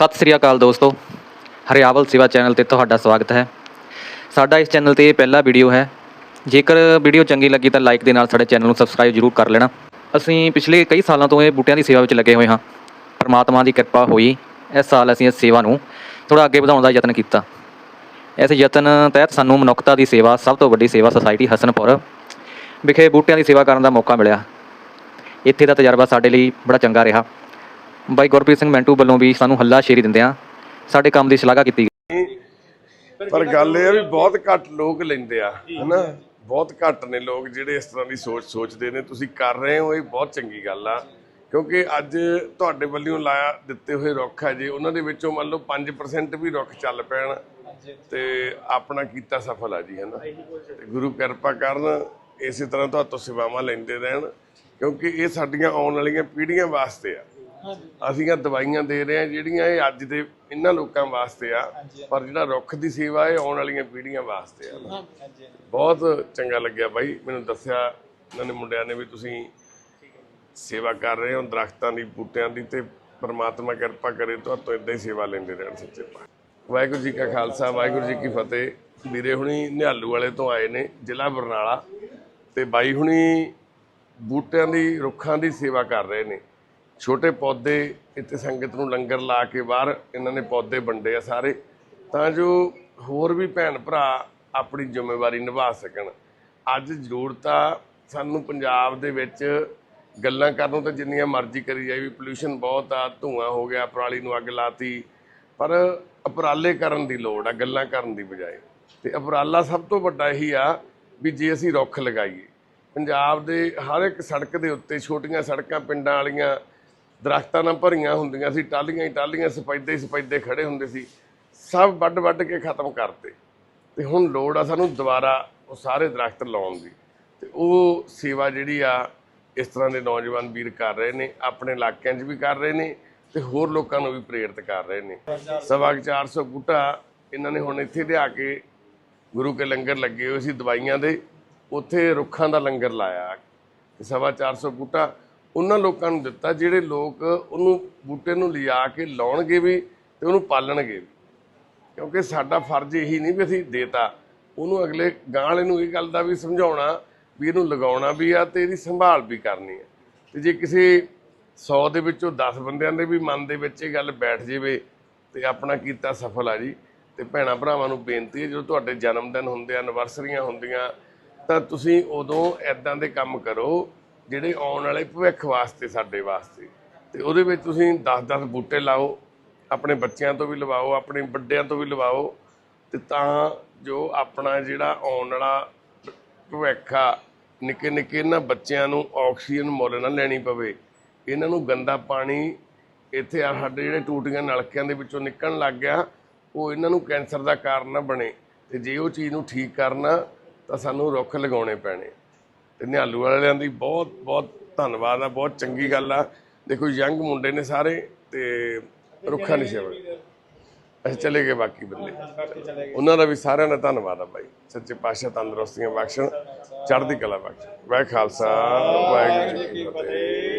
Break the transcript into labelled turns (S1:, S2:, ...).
S1: ਸਤਿ ਸ੍ਰੀ ਅਕਾਲ ਦੋਸਤੋ। ਹਰਿਆਵਲ ਸੇਵਾ ਚੈਨਲ ਤੇ ਤੁਹਾਡਾ ਸਵਾਗਤ ਹੈ। ਸਾਡਾ ਇਸ ਚੈਨਲ ਤੇ ਇਹ ਪਹਿਲਾ ਵੀਡੀਓ ਹੈ। ਜੇਕਰ ਵੀਡੀਓ ਚੰਗੀ ਲੱਗੀ ਤਾਂ ਲਾਈਕ ਦੇ ਨਾਲ ਸਾਡੇ ਚੈਨਲ ਨੂੰ ਸਬਸਕ੍ਰਾਈਬ ਜ਼ਰੂਰ ਕਰ ਲੈਣਾ। ਅਸੀਂ ਪਿਛਲੇ ਕਈ ਸਾਲਾਂ ਤੋਂ ਇਹ ਬੂਟਿਆਂ ਦੀ ਸੇਵਾ ਵਿੱਚ ਲੱਗੇ ਹੋਏ ਹਾਂ। ਪਰਮਾਤਮਾ ਦੀ ਕਿਰਪਾ ਹੋਈ ਇਸ ਸਾਲ ਅਸੀਂ ਇਸ ਸੇਵਾ ਨੂੰ ਥੋੜਾ ਅੱਗੇ ਵਧਾਉਣ ਦਾ ਯਤਨ ਕੀਤਾ। ਇਸ ਯਤਨ ਤਹਿਤ ਸਾਨੂੰ ਮਨੁੱਖਤਾ ਦੀ ਸੇਵਾ, ਸਭ ਤੋਂ ਵੱਡੀ ਸੇਵਾ ਸੁਸਾਇਟੀ ਹਸਨਪੁਰ ਵਿਖੇ ਬੂਟਿਆਂ ਦੀ ਸੇਵਾ ਕਰਨ ਦਾ ਮੌਕਾ ਮਿਲਿਆ। ਇੱਥੇ ਦਾ ਤਜਰਬਾ ਸਾਡੇ ਲਈ ਬੜਾ ਚੰਗਾ ਰਿਹਾ। ਬਾਈ ਗੁਰਪ੍ਰੀਤ ਸਿੰਘ ਮੈਂਟੂ ਵੱਲੋਂ ਵੀ ਸਾਨੂੰ ਹੱਲਾ ਸ਼ੇਰੀ ਦਿੰਦਿਆਂ ਸਾਡੇ ਕੰਮ ਦੀ ਸ਼ਲਾਘਾ ਕੀਤੀ
S2: ਪਰ ਗੱਲ ਇਹ ਆ ਵੀ ਬਹੁਤ ਘੱਟ ਲੋਕ ਲੈਂਦੇ ਆ, ਹਨਾ? ਬਹੁਤ ਘੱਟ ਨੇ ਲੋਕ ਜਿਹੜੇ ਇਸ ਤਰ੍ਹਾਂ ਦੀ ਸੋਚ ਸੋਚਦੇ ਨੇ। ਤੁਸੀਂ ਕਰ ਰਹੇ ਹੋ, ਇਹ ਬਹੁਤ ਚੰਗੀ ਗੱਲ ਆ। ਕਿਉਂਕਿ ਅੱਜ ਤੁਹਾਡੇ ਵੱਲੋਂ ਲਾਇਆ ਦਿੱਤੇ ਹੋਏ ਰੁੱਖ ਆ ਜੇ, ਉਹਨਾਂ ਦੇ ਵਿੱਚੋਂ ਮੰਨ ਲਓ 5% ਵੀ ਰੁੱਖ ਚੱਲ ਪੈਣ ਤੇ ਆਪਣਾ ਕੀਤਾ ਸਫਲ ਆ ਜੀ, ਹਨਾ? ਤੇ ਗੁਰੂ ਕਿਰਪਾ ਕਰਨ, ਇਸੇ ਤਰ੍ਹਾਂ ਤੁਹਾਤੋਂ ਸੇਵਾਵਾਂ ਲੈਂਦੇ ਰਹਿਣ। ਕਿਉਂਕਿ ਇਹ ਸਾਡੀਆਂ ਆਉਣ ਵਾਲੀਆਂ ਪੀੜ੍ਹੀਆਂ ਵਾਸਤੇ ਆ। ਅਸੀਂ ਆ ਦਵਾਈਆਂ ਦੇ ਰਹੇ ਆ ਜਿਹੜੀਆਂ ਇਹ ਅੱਜ ਦੇ ਇਹਨਾਂ ਲੋਕਾਂ ਵਾਸਤੇ ਆ ਪਰ ਜਿਹੜਾ ਰੁੱਖ ਦੀ ਸੇਵਾ ਇਹ ਆਉਣ ਵਾਲੀਆਂ ਪੀੜ੍ਹੀਆਂ ਵਾਸਤੇ ਆ। ਬਹੁਤ ਚੰਗਾ ਲੱਗਿਆ ਬਾਈ ਮੈਨੂੰ ਦੱਸਿਆ ਇਹਨਾਂ ਨੇ ਮੁੰਡਿਆਂ ਨੇ ਵੀ ਤੁਸੀਂ ਸੇਵਾ ਕਰ ਰਹੇ ਹੋ ਦਰਖਤਾਂ ਦੀ ਬੂਟਿਆਂ ਦੀ ਤੇ ਪ੍ਰਮਾਤਮਾ ਕਿਰਪਾ ਕਰੇ ਤੁਹਾਤੋਂ ਇਦਾਂ ਹੀ ਸੇਵਾ ਲੈਂਦੇ ਰਹਿਣ ਸੱਚੇ ਪਾਤਸ਼ਾਹ। ਵਾਹਿਗੁਰੂ ਜੀ ਕਾ ਖਾਲਸਾ ਵਾਹਿਗੁਰੂ ਜੀ ਕੀ ਫਤਿਹ। ਵੀਰੇ ਹੁਣੀ ਨਿਹਾਲੂ ਵਾਲੇ ਤੋਂ ਆਏ ਨੇ ਜ਼ਿਲ੍ਹਾ ਬਰਨਾਲਾ ਤੇ ਬਾਈ ਹੁਣੀ ਬੂਟਿਆਂ ਦੀ ਰੁੱਖਾਂ ਦੀ ਸੇਵਾ ਕਰ ਰਹੇ ਨੇ। ਛੋਟੇ ਪੌਦੇ ਇੱਥੇ ਸੰਗਤ ਨੂੰ ਲੰਗਰ ਲਾ ਕੇ ਬਾਹਰ ਇਹਨਾਂ ਨੇ ਪੌਦੇ ਵੰਡੇ ਆ ਸਾਰੇ, ਤਾਂ ਜੋ ਹੋਰ ਵੀ ਭੈਣ ਭਰਾ ਆਪਣੀ ਜ਼ਿੰਮੇਵਾਰੀ ਨਿਭਾ ਸਕਣ। ਅੱਜ ਜ਼ਰੂਰਤ ਆ ਸਾਨੂੰ ਪੰਜਾਬ ਦੇ ਵਿੱਚ ਗੱਲਾਂ ਕਰਨ ਨੂੰ ਤਾਂ ਜਿੰਨੀਆਂ ਮਰਜ਼ੀ ਕਰੀ ਜਾਈ ਵੀ ਪੋਲੂਸ਼ਨ ਬਹੁਤ ਆ, ਧੂਆਂ ਹੋ ਗਿਆ, ਪਰਾਲੀ ਨੂੰ ਅੱਗ ਲਾਤੀ, ਪਰ ਉਪਰਾਲੇ ਕਰਨ ਦੀ ਲੋੜ ਆ, ਗੱਲਾਂ ਕਰਨ ਦੀ ਬਜਾਏ। ਤੇ ਉਪਰਾਲਾ ਸਭ ਤੋਂ ਵੱਡਾ ਇਹੀ ਆ ਵੀ ਜੇ ਅਸੀਂ ਰੁੱਖ ਲਗਾਈਏ। ਪੰਜਾਬ ਦੇ ਹਰ ਇੱਕ ਸੜਕ ਦੇ ਉੱਤੇ, ਛੋਟੀਆਂ ਸੜਕਾਂ, ਪਿੰਡਾਂ ਵਾਲੀਆਂ ਦਰਖਤਾਂ ਨਾਲ ਭਰੀਆਂ ਹੁੰਦੀਆਂ ਸੀ ਟਾਲੀਆਂ ਹੀ ਟਾਲੀਆਂ ਸਫੈਦੇ ਹੀ ਸਫੈਦੇ ਖੜੇ ਹੁੰਦੇ ਸੀ। ਸਭ ਵੱਢ ਵੱਢ ਕੇ ਖਤਮ ਕਰਤੇ। ਤੇ ਹੁਣ ਲੋੜ ਆ ਸਾਨੂੰ ਦੁਬਾਰਾ ਉਹ ਸਾਰੇ ਦਰਖਤ ਲਾਉਣ ਦੀ। ਤੇ ਉਹ ਸੇਵਾ ਜਿਹੜੀ ਆ, ਇਸ ਤਰ੍ਹਾਂ ਦੇ ਨੌਜਵਾਨ ਵੀਰ ਕਰ ਰਹੇ ਨੇ, ਆਪਣੇ ਇਲਾਕਿਆਂ 'ਚ ਵੀ ਕਰ ਰਹੇ ਨੇ ਤੇ ਹੋਰ ਲੋਕਾਂ ਨੂੰ ਵੀ ਪ੍ਰੇਰਿਤ ਕਰ ਰਹੇ ਨੇ। ਸਵਾ ਕੁ 400 ਬੂਟਾ ਇਹਨਾਂ ਨੇ ਹੁਣ ਇੱਥੇ ਲਿਆ ਕੇ ਗੁਰੂ ਕੇ ਲੰਗਰ ਲੱਗੇ ਹੋਏ ਸੀ ਦਵਾਈਆਂ ਦੇ। ਉੱਥੇ ਰੁੱਖਾਂ ਦਾ ਲੰਗਰ ਲਾਇਆ। ਤੇ ਸਵਾ 400 ਬੂਟਾ ਉਹਨਾਂ ਲੋਕਾਂ ਨੂੰ ਦਿੱਤਾ, ਜਿਹੜੇ ਲੋਕ ਉਹਨੂੰ ਬੂਟੇ ਨੂੰ ਲਿਆ ਕੇ ਲਾਉਣਗੇ ਵੀ ਤੇ ਉਹਨੂੰ ਪਾਲਣਗੇ ਵੀ। ਕਿਉਂਕਿ ਸਾਡਾ ਫਰਜ਼ ਇਹੀ ਨਹੀਂ ਵੀ ਅਸੀਂ ਦੇਤਾ। ਉਹਨੂੰ ਅਗਲੇ ਗਾਂ ਵਾਲੇ ਨੂੰ ਇਹ ਗੱਲ ਦਾ ਵੀ ਸਮਝਾਉਣਾ ਵੀ ਇਹਨੂੰ ਲਗਾਉਣਾ ਵੀ ਆ ਤੇ ਇਹਦੀ ਸੰਭਾਲ ਵੀ ਕਰਨੀ ਹੈ ਤੇ ਜੇ ਕਿਸੇ 100 ਦੇ ਵਿੱਚੋਂ 10 ਬੰਦਿਆਂ ਦੇ ਵੀ ਮਨ ਦੇ ਵਿੱਚ ਇਹ ਗੱਲ ਬੈਠ ਜਾਵੇ ਤੇ ਆਪਣਾ ਕੀਤਾ ਸਫਲ ਆ ਜੀ। ਤੇ ਭੈਣਾ ਭਰਾਵਾਂ ਨੂੰ ਬੇਨਤੀ ਹੈ, ਜਦੋਂ ਤੁਹਾਡੇ ਜਨਮ ਦਿਨ ਹੁੰਦੇ ਆ, ਐਨਵਰਸਰੀਆਂ ਹੁੰਦੀਆਂ, ਤਾਂ ਤੁਸੀਂ ਉਦੋਂ ਐਦਾਂ ਦੇ ਕੰਮ ਕਰੋ ਜਿਹੜੇ ਆਉਣ ਵਾਲੇ ਭਵਿੱਖ ਵਾਸਤੇ, ਸਾਡੇ ਵਾਸਤੇ। ਤੇ ਉਹਦੇ ਵਿੱਚ ਤੁਸੀਂ 10-10 ਬੂਟੇ ਲਾਓ, ਆਪਣੇ ਬੱਚਿਆਂ ਤੋਂ ਵੀ ਲਵਾਓ, ਆਪਣੇ ਵੱਡਿਆਂ ਤੋਂ ਵੀ ਲਵਾਓ, ਤੇ ਤਾਂ ਜੋ ਆਪਣਾ ਜਿਹੜਾ ਆਉਣ ਵਾਲਾ ਭਵਿੱਖ ਆ ਨਿੱਕੇ ਨਿੱਕੇ ਇਹਨਾਂ ਬੱਚਿਆਂ ਨੂੰ ਆਕਸੀਜਨ ਮੁੱਲ ਨਾ ਲੈਣੀ ਪਵੇ। ਇਹਨਾਂ ਨੂੰ ਗੰਦਾ ਪਾਣੀ ਇੱਥੇ ਆ, ਸਾਡੇ ਜਿਹੜੇ ਟੂਟੀਆਂ ਨਲਕਿਆਂ ਦੇ ਵਿੱਚੋਂ ਨਿਕਲਣ ਲੱਗ ਗਿਆ, ਉਹ ਇਹਨਾਂ ਨੂੰ ਕੈਂਸਰ ਦਾ ਕਾਰਨ ਨਾ ਬਣੇ। ਤੇ ਜੇ ਉਹ ਚੀਜ਼ ਨੂੰ ਠੀਕ ਕਰਨਾ, ਤਾਂ ਸਾਨੂੰ ਰੁੱਖ ਲਗਾਉਣੇ ਪੈਣੇ। ਨਿਹਾਲੂ ਵਾਲਿਆਂ ਦੀ ਬਹੁਤ ਬਹੁਤ ਧੰਨਵਾਦ ਆ, ਬਹੁਤ ਚੰਗੀ ਗੱਲ ਆ। ਦੇਖੋ, ਯੰਗ ਮੁੰਡੇ ਨੇ ਸਾਰੇ ਤੇ ਰੁੱਖਾਂ ਨਹੀਂ ਸੇਵਾ। ਅਸੀਂ ਚਲੇ ਗਏ ਬਾਕੀ ਬੰਦੇ। ਉਹਨਾਂ ਦਾ ਵੀ ਸਾਰਿਆਂ ਦਾ ਧੰਨਵਾਦ ਆ ਬਾਈ। ਸੱਚੇ ਪਾਤਸ਼ਾਹ ਤੰਦਰੁਸਤੀਆਂ ਬਖਸ਼ਣ, ਚੜ੍ਹਦੀ ਕਲਾ ਬਖਸ਼ਣ। ਵਾਹਿ ਖਾਲਸਾ, ਵਾਹਿਗੁਰੂ ਜੀ ਕੀ ਫਤਿਹ।